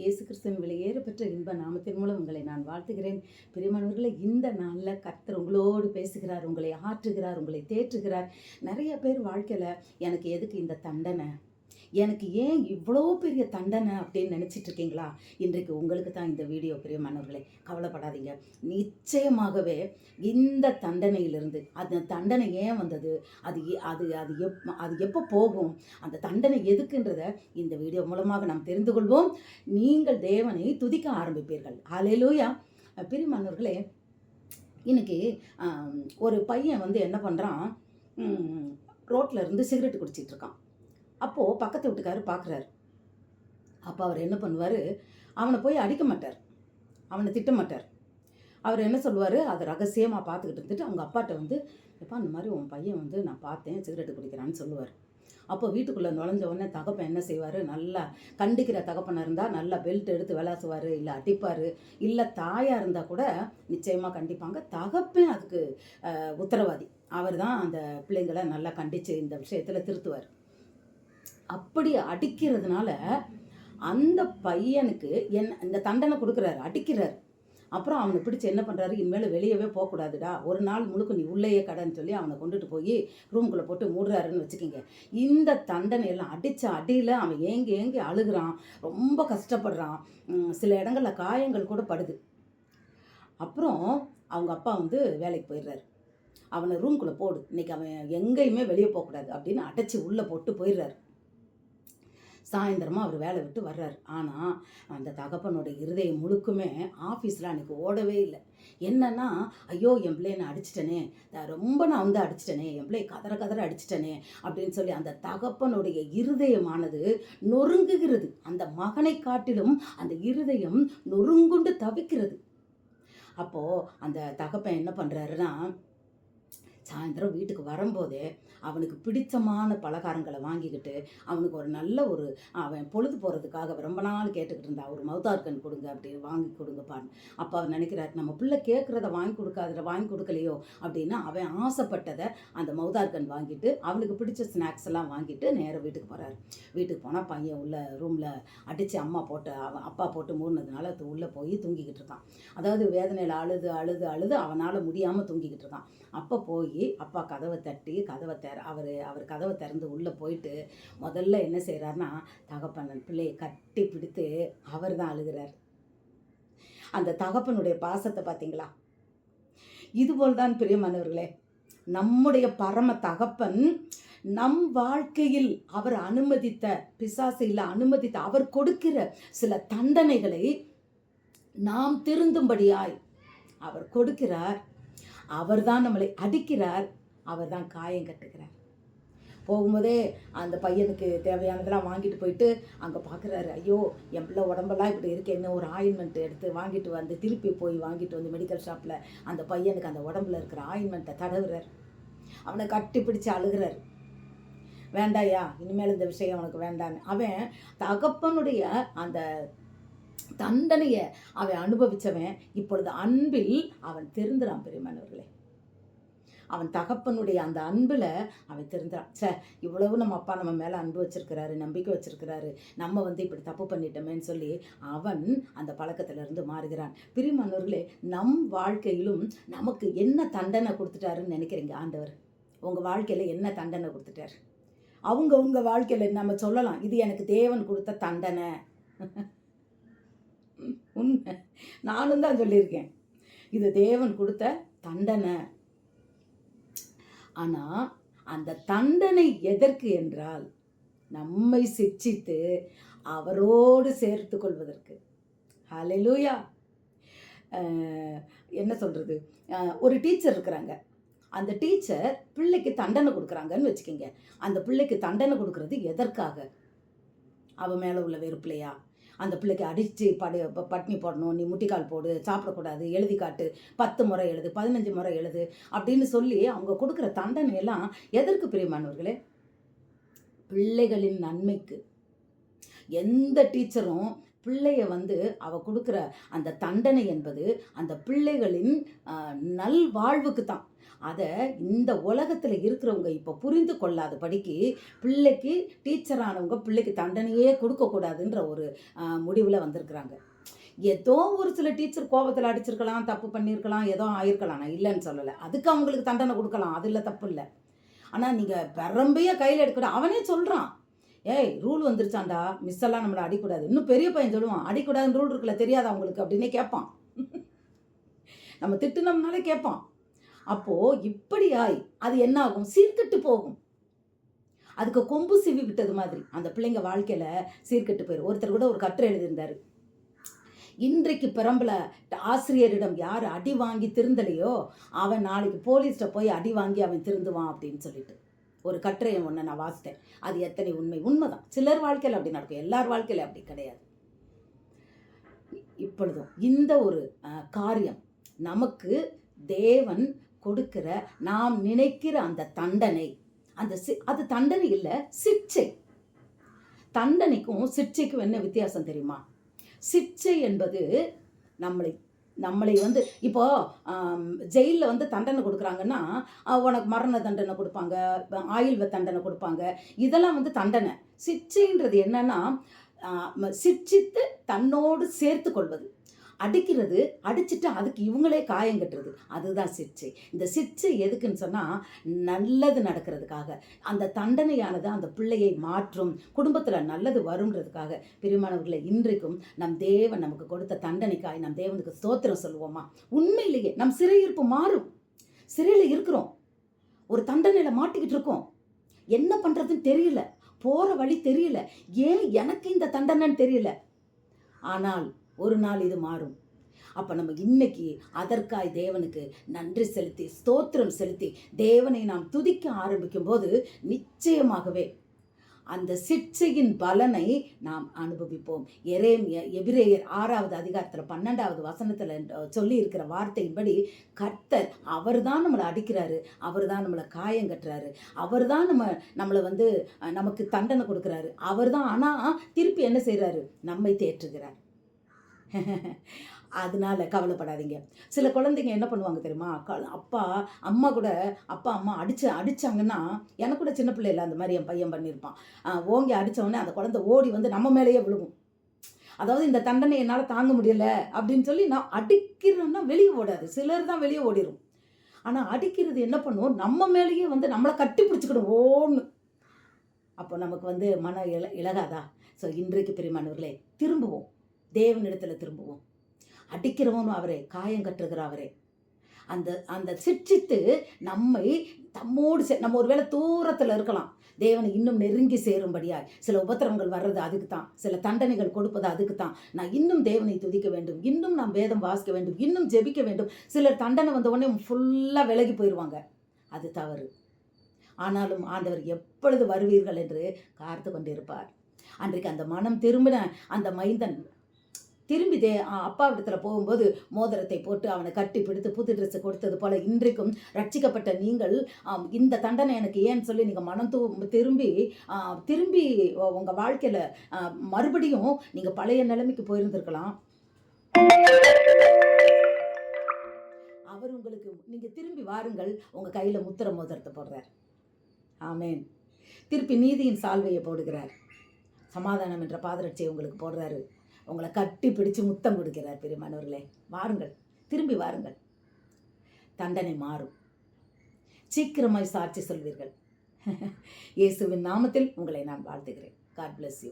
இயேசு கிறிஸ்துவின் விலையேற பெற்ற இன்ப நாமத்தின் மூலம் உங்களை நான் வாழ்த்துகிறேன். பெரியமானவர்களை இந்த நாளில் கர்த்தர் உங்களோடு பேசுகிறார் உங்களை ஆற்றுகிறார் உங்களை தேற்றுகிறார். நிறைய பேர் வாழ்க்கையில் எனக்கு எதுக்கு இந்த தண்டனை? எனக்கு ஏன் இவ்வளோ பெரிய தண்டனை அப்படின்னு நினச்சிட்டு இருக்கீங்களா இன்றைக்கு உங்களுக்கு தான் இந்த வீடியோ பிரியமானவர்களே. கவலைப்படாதீங்க. நிச்சயமாகவே இந்த தண்டனையிலிருந்து அந்த தண்டனை ஏன் வந்தது? அது அது அது எப் அது எப்போ போகும்? அந்த தண்டனை எதுக்குன்றத இந்த வீடியோ மூலமாக நாம் தெரிந்து கொள்வோம். நீங்கள் தேவனை துதிக்க ஆரம்பிப்பீர்கள். அலையிலூயா பிரியமானவர்களே இன்னைக்கு ஒரு பையன் வந்து என்ன பண்ணுறான் ரோட்டில் இருந்து சிகரெட் குடிச்சிட்ருக்கான். அப்போது பக்கத்து வீட்டுக்காரர் பார்க்குறாரு அப்போ அவர் என்ன பண்ணுவார்? அவனை போய் அடிக்க மாட்டார். அவனை திட்ட மாட்டார். அவர் என்ன சொல்லுவார்? அதை ரகசியமாக பார்த்துக்கிட்டு இருந்துட்டு அவங்க அப்பாட்ட வந்து எப்பா இந்த மாதிரி உன் பையன் வந்து நான் பார்த்தேன் சிகரெட்டு குடிக்கிறான்னு சொல்லுவார். அப்போ வீட்டுக்குள்ளே நுழைஞ்ச உடனே தகப்பன் என்ன செய்வார்? நல்லா கண்டிக்கிற தகப்பனாக இருந்தால் நல்லா பெல்ட் எடுத்து விளாசுவார் இல்லை அடிப்பார் இல்லை தாயாக இருந்தால் கூட நிச்சயமாக கண்டிப்பாங்க. தகப்பன் அதுக்கு உத்தரவாதி. அவர் தான் அந்த பிள்ளைங்களை நல்லா கண்டித்து இந்த விஷயத்தில் திருத்துவார். அப்படி அடிக்கிறதுனால அந்த பையனுக்கு என்ன இந்த தண்டனை கொடுக்குறாரு அடிக்கிறாரு. அப்புறம் அவனை பிடிச்சு என்ன பண்ணுறாரு இனிமேல் வெளியவே போகக்கூடாதுடா. ஒரு நாள் முழுக்க நீ உள்ளேயே கடைன்னு சொல்லி அவனை கொண்டுட்டு போய் ரூம்குள்ளே போட்டு மூடுறாருன்னு வச்சுக்கிங்க. இந்த தண்டனை எல்லாம் அடித்த அடியில் அவன் ஏங்கி ஏங்கி அழுகிறான். ரொம்ப கஷ்டப்படுறான். சில இடங்களில் காயங்கள் கூட படுது. அப்புறம் அவங்க அப்பா வந்து வேலைக்கு போயிடுறாரு. அவனை ரூம்குள்ளே போடு. இன்னைக்கு அவன் எங்கேயுமே வெளியே போகக்கூடாது அப்படின்னு அடைச்சி உள்ளே போட்டு போயிடுறாரு. சாயந்தரமாக அவர் வேலை விட்டு வர்றாரு. ஆனால் அந்த தகப்பனோட இருதயம் முழுக்குமே ஆஃபீஸில் அன்றைக்கி ஓடவே இல்லை. என்னன்னா ஐயோ என் பிள்ளைய நான் அடிச்சிட்டனே. ரொம்ப நான் வந்து அடிச்சிட்டனே. என் பிள்ளைய கதற கதற அடிச்சிட்டனே. அப்படின்னு சொல்லி அந்த தகப்பனுடைய இருதயமானது நொறுங்குகிறது. அந்த மகனை காட்டிலும் அந்த இருதயம் நொறுங்குண்டு தவிக்கிறது. அப்போது அந்த தகப்பன் என்ன பண்ணுறாருன்னா சாயந்தரம் வீட்டுக்கு வரும்போதே அவனுக்கு பிடித்தமான பலகாரங்களை வாங்கிக்கிட்டு அவனுக்கு ஒரு நல்ல ஒரு அவன் பொழுது போகிறதுக்காக ரொம்ப நாள் கேட்டுக்கிட்டு இருந்தா ஒரு மௌதார்கன் கொடுங்க அப்படி வாங்கி கொடுங்கப்பான்னு. அப்போ அவர் நினைக்கிறார் நம்ம பிள்ளை கேட்குறத வாங்கி கொடுக்காத வாங்கி கொடுக்கலையோ? அப்படின்னா அவன் ஆசைப்பட்டதை அந்த மௌதார்கன் வாங்கிட்டு அவனுக்கு பிடிச்ச ஸ்நாக்ஸ் எல்லாம் வாங்கிட்டு நேராக வீட்டுக்கு போகிறார் வீட்டுக்கு போனால் பையன் உள்ள ரூமில் அடித்து அம்மா போட்டு அவன் அப்பா போட்டு மூடினதுனால அது உள்ளே போய் தூங்கிக்கிட்டு இருக்கான். அதாவது வேதனையில் அழுது அழுது அழுது அவனால் முடியாமல் தூங்கிக்கிட்டு இருக்கான். அப்போ போய் அப்பா கதவை தட்டி கதவை திற அவர் அவர் கதவை திறந்து உள்ளே போயிட்டு முதல்ல என்ன செய்கிறாருன்னா தகப்பன் பிள்ளையை கட்டி பிடித்து அவர் தான் அழுகிறார். அந்த தகப்பனுடைய பாசத்தை பார்த்தீங்களா இதுபோல் தான் பிரியமானவர்களே நம்முடைய பரம தகப்பன் நம் வாழ்க்கையில் அவர் அனுமதித்த பிசாசையில் அனுமதித்த அவர் கொடுக்கிற சில தண்டனைகளை நாம் திருந்தும்படியாய் அவர் கொடுக்கிறார். அவர் தான் நம்மளை அடிக்கிறார் அவர் தான் காயம் கட்டுகிறார். போகும்போதே அந்த பையனுக்கு தேவையானதெல்லாம் வாங்கிட்டு போயிட்டு அங்கே பார்க்குறாரு ஐயோ என் பிள்ளை உடம்பெல்லாம் இப்படி இருக்கேன்னு ஒரு ஆயின்மெண்ட் எடுத்து வாங்கிட்டு வந்து திருப்பி போய் வாங்கிட்டு வந்து மெடிக்கல் ஷாப்பில் அந்த பையனுக்கு அந்த உடம்புல இருக்கிற ஆயின்மெண்ட்டை தடவுறார். அவனை கட்டி பிடிச்சி அழுகிறார். வேண்டாயா இனிமேல் இந்த விஷயம் அவனுக்கு வேண்டான்னு அவன் தகப்பனுடைய அந்த தண்டனையை அவன் அனுபவித்தவன் இப்பொழுது அன்பில் அவன் திருந்துறான் பெரியமானவர்களே. அவன் தகப்பனுடைய அந்த அன்பில் அவன் திருந்துறான். சே இவ்வளவு நம்ம அப்பா நம்ம மேலே அன்பு வச்சிருக்கிறாரு நம்பிக்கை வச்சிருக்கிறாரு நம்ம வந்து இப்படி தப்பு பண்ணிட்டோமேன்னு சொல்லி அவன் அந்த பழக்கத்திலிருந்து மாறுகிறான். பிரிமானவர்களே நம் வாழ்க்கையிலும் நமக்கு என்ன தண்டனை கொடுத்துட்டாருன்னு நினைக்கிறீங்க ஆண்டவர்? உங்கள் வாழ்க்கையில் என்ன தண்டனை கொடுத்துட்டார்? அவங்க உங்கள் வாழ்க்கையில் நம்ம சொல்லலாம் இது எனக்கு தேவன் கொடுத்த தண்டனை. உண்மை நானும் தான் சொல்லியிருக்கேன். இது தேவன் கொடுத்த தண்டனை. ஆனால் அந்த தண்டனை எதற்கு என்றால் நம்மை சிக்ஷித்து அவரோடு சேர்த்து கொள்வதற்கு. ஹலெலூயா என்ன சொல்கிறது ஒரு டீச்சர் இருக்கிறாங்க. அந்த டீச்சர் பிள்ளைக்கு தண்டனை கொடுக்குறாங்கன்னு வச்சுக்கோங்க. அந்த பிள்ளைக்கு தண்டனை கொடுக்கறது எதற்காக? அவள் மேலே உள்ள வெறுப்பிலையா? அந்த பிள்ளைக்கு அடித்து படு ப- பட்னி போடணும் நீ முட்டிக்கால் போடு சாப்பிடக்கூடாது எழுதி காட்டு பத்து முறை எழுது பதினஞ்சு முறை எழுது அப்படின்னு சொல்லி அவங்க கொடுக்குற தண்டனை எல்லாம் எதற்கு பிரியமானவர்களே பிள்ளைகளின் நன்மைக்கு. எந்த டீச்சரும் பிள்ளைய வந்து அவ கொடுக்குற அந்த தண்டனை என்பது அந்த பிள்ளைகளின் நல்வாழ்வுக்கு தான். அதை இந்த உலகத்தில் இருக்கிறவங்க இப்போ புரிந்து கொள்ளாத படிக்கு பிள்ளைக்கு டீச்சரானவங்க பிள்ளைக்கு தண்டனையே கொடுக்கக்கூடாதுன்ற ஒரு முடிவில் வந்திருக்கிறாங்க. ஏதோ ஒரு சில டீச்சர் கோபத்தில் அடிச்சிருக்கலாம் தப்பு பண்ணியிருக்கலாம் ஏதோ ஆயிருக்கலாம். நான் இல்லைன்னு சொல்லலை. அதுக்கு அவங்களுக்கு தண்டனை கொடுக்கலாம். அதில் தப்பு இல்லை. ஆனால் நீங்கள் பெரம்பையே கையில் எடுக்கணும் அவனே சொல்கிறான் ஏய் ரூல் வந்துருச்சாண்டா? மிஸ் எல்லாம் நம்மளை அடிக்கூடாது. இன்னும் பெரிய பையன் சொல்லுவான் அடிக்கூடாதுன்னு ரூல் இருக்குல்ல தெரியாதா அவங்களுக்கு அப்படின்னே கேட்பான். நம்ம திட்டுனோம்னாலே கேட்பான். அப்போது இப்படியாய் அது என்ன ஆகும் சீர்கெட்டு போகும். அதுக்கு கொம்பு சிவி விட்டது மாதிரி. அந்த பிள்ளைங்க வாழ்க்கையில் சீர்கெட்டு போயிடும் ஒருத்தர் கூட ஒரு கட்டுரை எழுதியிருந்தாரு. இன்றைக்கு பெரம்பல ஆசிரியரிடம் யார் அடி வாங்கி திருந்தலையோ அவன் நாளைக்கு போலீஸ்கிட்ட போய் அடி வாங்கி அவன் திருந்துவான் அப்படின்னு சொல்லிட்டு. ஒரு கட்டுரையை ஒன்று நான் வாசித்தேன். அது எத்தனை உண்மை? உண்மைதான். சிலர் வாழ்க்கையில் அப்படி நடக்கும். எல்லார் வாழ்க்கையில் அப்படி கிடையாது. இப்பொழுதும் இந்த ஒரு காரியம் நமக்கு தேவன் கொடுக்கிற நாம் நினைக்கிற அந்த தண்டனை. அந்த சி அது தண்டனை இல்லை சிக்ஷை. தண்டனைக்கும் சிக்ஷைக்கும் என்ன வித்தியாசம் தெரியுமா? சிக்ஷை என்பது நம்மளை நம்மளை வந்து இப்போ ஜெயிலில் வந்து தண்டனை கொடுக்குறாங்கன்னா உனக்கு மரண தண்டனை கொடுப்பாங்க ஆயுள்வ தண்டனை கொடுப்பாங்க. இதெல்லாம் வந்து தண்டனை. சிச்சைன்றது என்னன்னா சிச்சித்து தன்னோடு சேர்த்து கொள்வது அடிக்கிறது அடிச்சுட்டு அதுக்கு இவங்களே காயம் கட்டுறது. அதுதான் சிற்சை இந்த சிற்சை எதுக்குன்னு சொன்னால் நல்லது நடக்கிறதுக்காக. அந்த தண்டனையானது அந்த பிள்ளையை மாற்றும் குடும்பத்தில் நல்லது வரும்ன்றதுக்காக. பெருமானவர்களை இன்றைக்கும் நம் தேவன் நமக்கு கொடுத்த தண்டனைக்காய் நம் தேவனுக்கு ஸ்தோத்திரம் சொல்லுவோமா? உண்மையிலேயே நம் சிறையிருப்பு மாறும். சிறையில் இருக்கிறோம். ஒரு தண்டனையில் மாட்டிக்கிட்டு இருக்கோம். என்ன பண்ணுறதுன்னு தெரியல. போகிற வழி தெரியல. ஏன் எனக்கு இந்த தண்டனைன்னு தெரியல? ஆனால் ஒரு நாள் இது மாறும். அப்போ நம்ம இன்னைக்கு அதற்காய் தேவனுக்கு நன்றி செலுத்தி ஸ்தோத்திரம் செலுத்தி தேவனை நாம் துதிக்க ஆரம்பிக்கும் போது நிச்சயமாகவே அந்த சிற்சையின் பலனை நாம் அனுபவிப்போம். எரேம் எபிரேயர் ஆறாவது அதிகாரத்தில் பன்னெண்டாவது வசனத்தில் சொல்லி இருக்கிற வார்த்தையின்படி கர்த்தர் அவர் தான் நம்மளை அடிக்கிறாரு அவர் தான் நம்மளை காயம் கட்டுறாரு அவர் தான் நம்ம நம்மளை வந்து நமக்கு தண்டனை கொடுக்குறாரு அவர் தான் ஆனால் திருப்பி என்ன செய்கிறாரு நம்மை தேற்றுகிறார். அதனால கவலைப்படாதீங்க. சில குழந்தைங்க என்ன பண்ணுவாங்க தெரியுமா? க- அப்பா அம்மா கூட அப்பா அம்மா அடிச்சு அடிச்சாங்கன்னா எனக்கு கூட சின்ன பிள்ளையில அந்த மாதிரி என் பையன் பண்ணியிருப்பான். ஓங்கி அடித்தவொடனே அந்த குழந்தை ஓடி வந்து நம்ம மேலேயே விழுகும். அதாவது இந்த தண்டனை என்னால் தாங்க முடியல அப்படின்னு சொல்லி நான் அடிக்கிறேன்னா வெளியே ஓடாது. சிலர் தான் வெளியே ஓடிடும் ஆனால் அடிக்கிறது என்ன பண்ணும்? நம்ம மேலேயே வந்து நம்மளை கட்டி பிடிச்சிக்கணும் ஓன்னு. அப்போ நமக்கு வந்து மன இல இலகாதா? ஸோ இன்றைக்கு பெரியமானவர்களே திரும்புவோம். தேவனிடத்தில் திரும்புவோம். அடிக்கிறவனும் அவரே காயம் கட்டுகிற அவரே. அந்த அந்த சிட்சித்து நம்மை தம்மோடு சே நம்ம ஒருவேளை தூரத்தில் இருக்கலாம். தேவனை இன்னும் நெருங்கி சேரும்படியாய் சில உபத்திரவங்கள் வர்றது அதுக்கு தான் சில தண்டனைகள் கொடுப்பது அதுக்கு தான் நான் இன்னும் தேவனை துதிக்க வேண்டும். இன்னும் நாம் வேதம் வாசிக்க வேண்டும். இன்னும் ஜெபிக்க வேண்டும். சிலர் தண்டனை வந்த உடனே ஃபுல்லாக விலகி போயிடுவாங்க அது தவறு. ஆனாலும் ஆண்டவர் எப்பொழுது வருவீர்கள் என்று காத்து கொண்டிருப்பார். அன்றைக்கு அந்த மனம் திரும்பின அந்த மைந்தன் திரும்பி தே அப்பா இடத்துல போகும்போது மோதிரத்தை போட்டு அவனை கட்டி பிடித்து புது ட்ரெஸ் கொடுத்தது போல இன்றைக்கும் ரட்சிக்கப்பட்ட நீங்கள் இந்த தண்டனை எனக்கு ஏன்னு சொல்லி நீங்கள் மனம் தூ திரும்பி திரும்பி உங்கள் வாழ்க்கையில் மறுபடியும் நீங்கள் பழைய நிலைமைக்கு போயிருந்திருக்கலாம். அவர் உங்களுக்கு நீங்கள் திரும்பி வாருங்கள் உங்கள் கையில் முத்திர மோதிரத்தை போடுறார். ஆமேன். திருப்பி நீதியின் சால்வையை போடுகிறார். சமாதானம் என்ற பாதரட்சியை உங்களுக்கு போடுறாரு. உங்களை கட்டி பிடிச்சு முத்தம் கொடுக்கிறார் பெரியமானவர்களே வாருங்கள் திரும்பி வாருங்கள். தண்டனை மாறும். சீக்கிரமாய் சாட்சி சொல்வீர்கள். இயேசுவின் நாமத்தில் உங்களை நான் வாழ்த்துகிறேன். God bless you